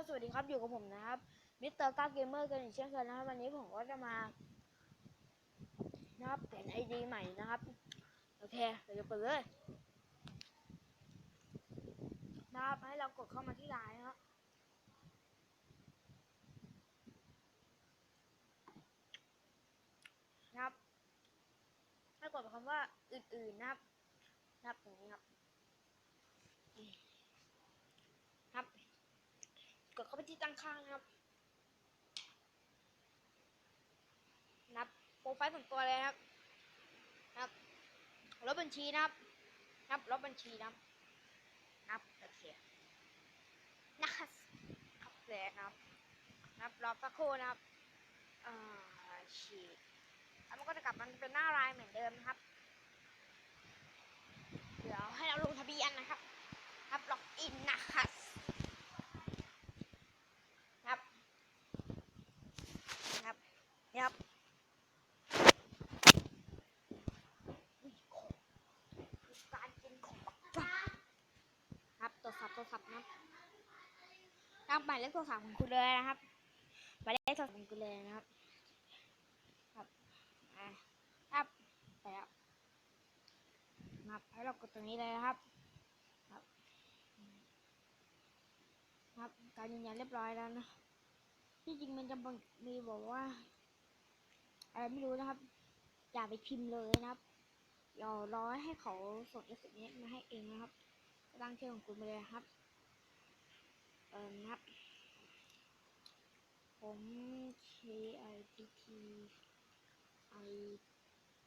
ลสวัสดีครับอยู่กับผมนะครับมิสเตอร์ก้าเกมเมอร์กันอีกเช่นเคยนะครับวันนี้ผมก็จะมานะครับเปลี่ยนไอดีใหม่นะครับโอเคเราจะเปิดเลยนะครับให้เรากดเข้ามาที่ไลน์นะครับนะครับให้กดคำว่าอื่นๆนะครับนะครับอย่างนี้ครับ กดเข้าไปที่ตั้งค่านะครับ นับโปรไฟล์ส่วนตัวเลยครับนับลบบัญชีนะครับ นับลบบัญชีนะครับ นับโอเคนะครับครับเลยนะครับ นับรอสักครู่นะครับอ่าฉีดแล้วมันก็จะกลับมันเป็นหน้าลายเหมือนเดิมนะครับ เดี๋ยวให้เราลงทะเบียนนะครับนับล็อกอินนะครับครับนี่ครับอุ๊ยของคือการกินของบักจ้าครับโทร ศัพท์โทรศัพท์นะครับตั้งหมายเลขโทรศัพท์ของคุณเลยนะครับหมายเลขโทรศัพท์ของคุณเลยนะครับ ครับอ่าครับไปแล้วนับให้เรากดตรงนี้เลยนะครับ ครับ ครับ การยืนยันเรียบร้อยแล้วนะ ที่จริงมันจะมีบอกว่าอะไรไม่รู้นะครับ อย่าไปพิมพ์เลยนะครับเดี๋ยวรอให้เขาส่งเอสเอ็มมาให้เองนะครับ ตั้งชื่อของคุณไปเลยครับ เออนะครับ ผม K I T T I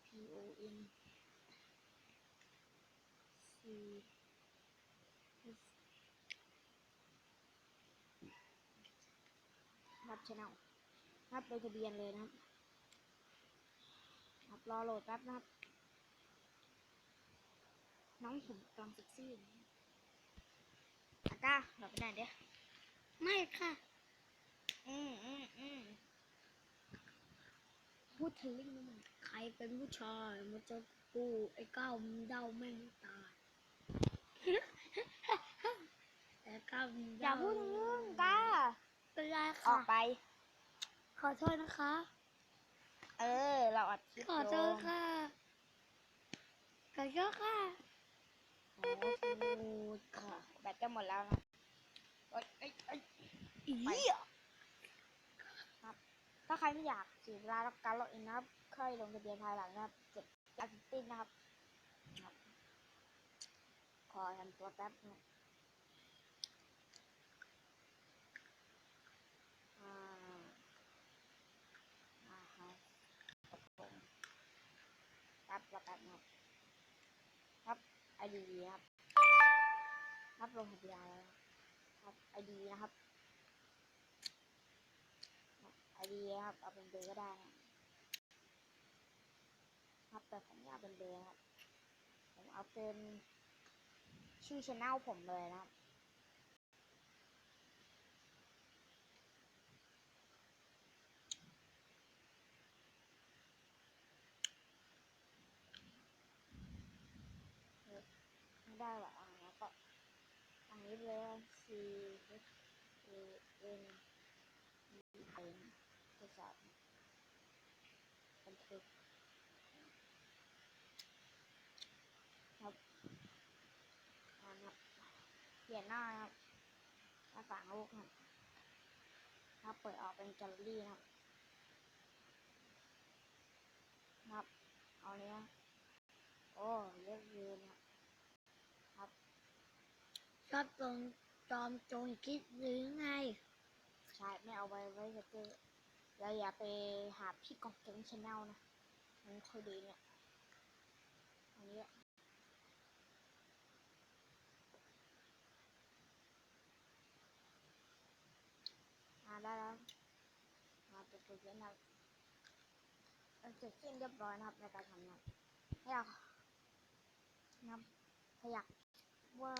P O N C S รับชแนลครับลงทะเบียนเลยนะครับครับรอโหลดแป๊บนะครับ น้องผมกำลังเซ็กซี่อยู่ ก้าเราไปไหนเดี๋ยวไม่ค่ะ อืมอืมอืมพูดทะลึ่งมันใครเป็นผู้ชายมันจะกูไอ้ก้าวมึงเดาแม่งตายไอ้ก้าวมึงอย่าเดาพูดทะลึ่งก้าเป็นไรอค่ะ อกไป ขอโทษนะคะ เออ เราอัดคลิปขอโทษงค่ะขอโทษค่ะ ค่ะแบตจะหมดแล้วนะเอ้ยเอ้ยเอ้ยอีไปถ้าใครไม่อยากเสียเวลาแล้วการล็อกอินนะครับค่อยลงทะเบียนภายหลังนะครับเก็บยาสิตินนะครับครับขอทำตัวแป๊บนะอ่าอ่าฮะกดลงแป๊บละแป๊บนะครับครับ ไอดีครับครับลงทะเบียนแล้วครับไอดีนะครับไอเดีครับเอาเป็นเบอร์ก็ได้นะครับแต่ผมอยากเป็นเบอร์ครับผมเอาเป็นชื่อช anel ผมเลยนะครับไม่ได้หรอกอะแล้วก็อันนี้เลย C H A N E N ทดสอบบันทึกครับอ่านะครับเปลี่ยนหน้าครับหน้าต่างลูกครับครับเปิดออกเป็นแกลเลอรี่ครับครับ เอาเนี้ยโอ้เลือกยืนนะครับ ชอบตรง จอมโจรคิดหรือไง ใช่ไม่เอาไว้ไว้สเตอร์เราอย่าไปหาพี่กองเก่งชาแนลนะ มันค่อยดีเนี่ยอันนี้อะอ่าได้แล้ว มาจบเรียนนะเราเสร็จสิ้นเรียบร้อยนะครับในการทำงานถ้าอยากนะครับถ้าอยากว่า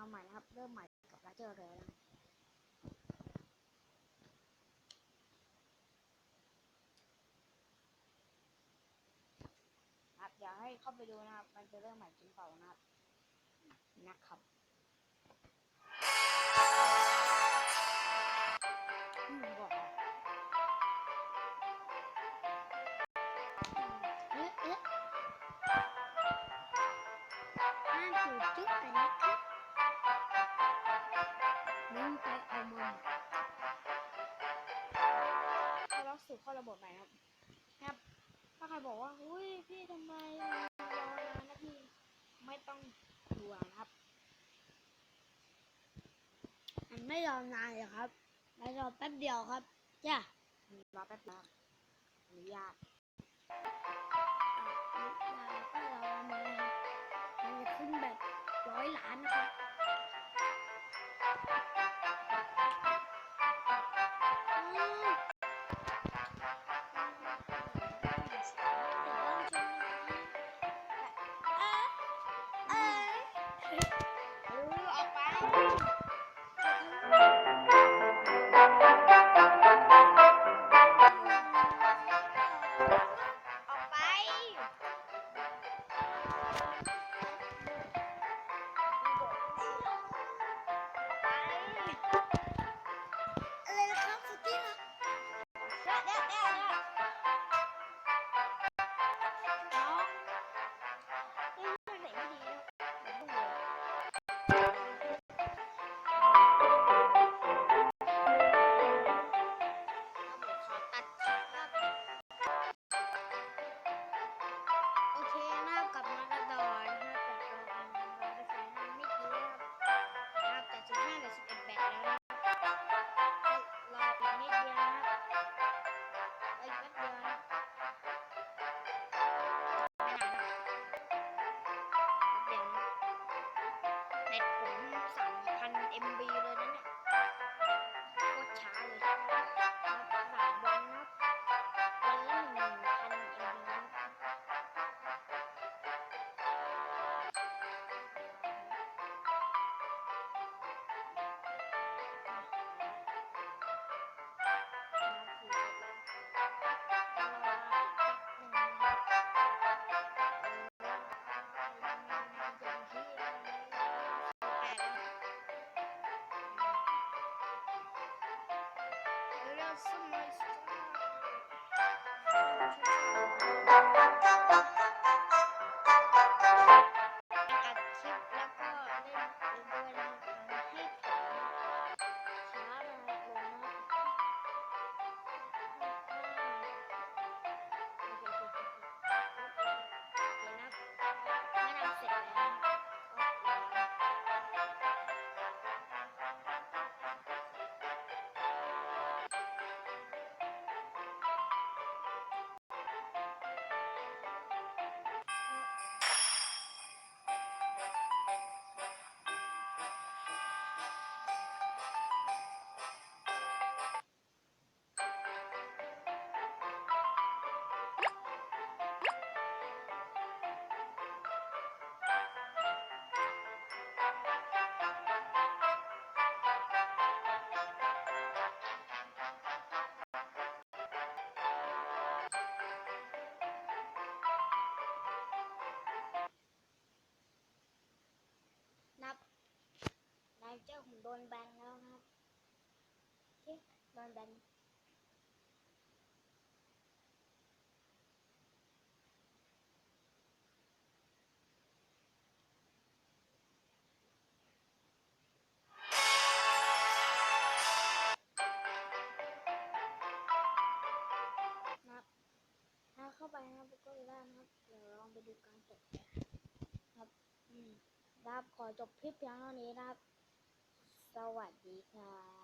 เอาใหม่นะครับ เริ่มใหม่กับราเจอร์เลยนะครับอยากให้เข้าไปดูนะครับ มันจะเริ่มใหม่จริงเปล่านะครับ นะครับบอกเอ๊ะเอ๊ะห้ามถืจุดไปนนะครับ สู่เข้าระบบใหม่ครับครับ ถ้าใครบอกว่าอุ้ยพี่ทำไมรอนานนะพี่ไม่ต้องกลัวงครับ มันไม่รอนานเลครับมันรอแป๊บเดียวครับจ้ะรอแป๊บเดียวอนุญาตก็รอมามันจะขึ้นแบบร้อยล้านนะครับ เน็ตผม3,000 MB Awesome. นับนายเจ้าผมโดนแบนแล้วนะครับโดนแบน จบคลิปเพียงเท่านี้นะครับ สวัสดีครับ